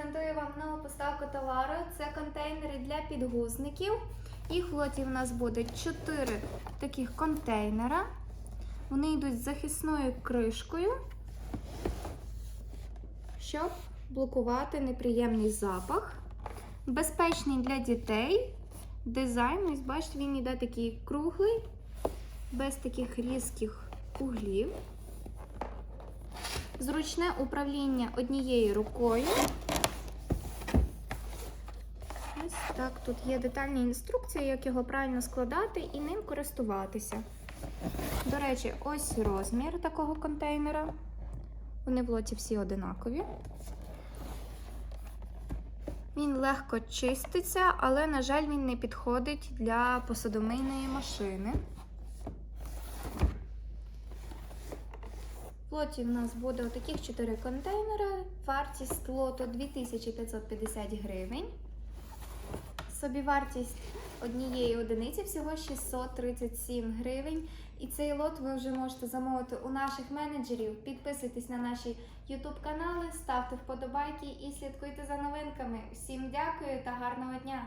презентую вам нову поставку товару. Це контейнери для підгузників. Їх в лоті нас буде 4 таких контейнера. Вони йдуть з захисною кришкою, щоб блокувати неприємний запах. Безпечний для дітей. Дизайн, ось бачите, він йде такий круглий, без таких різких углів. Зручне управління однією рукою. Ось так, тут є детальні інструкції, як його правильно складати і ним користуватися. До речі, ось розмір такого контейнера. Вони в лоті всі одинакові. Він легко чиститься, але, на жаль, він не підходить для посудомийної машини. В лоті в нас буде отаких 4 контейнери. Вартість лоту 2550 гривень. Собівартість однієї одиниці всього 637 гривень. І цей лот ви вже можете замовити у наших менеджерів. Підписуйтесь на наші YouTube канали, ставте вподобайки і слідкуйте за новинками. Всім дякую та гарного дня!